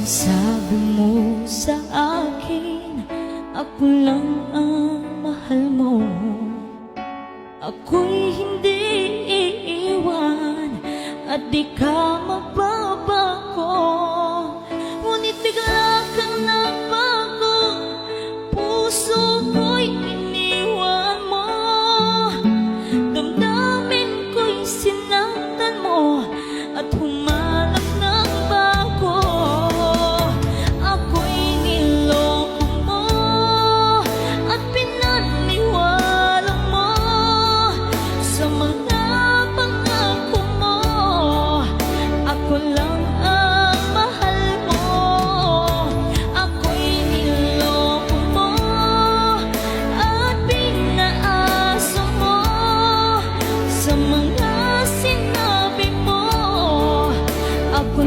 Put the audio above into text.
Sabi mo sa akin Ako lang ang mahal mo. Ako'y hindi iiwan At di ka mababago Sa pangako mo. Ako lang ang mahal mo. Ako'y niloko mo At pinaasa mo. Sa mga sinabi mo Ako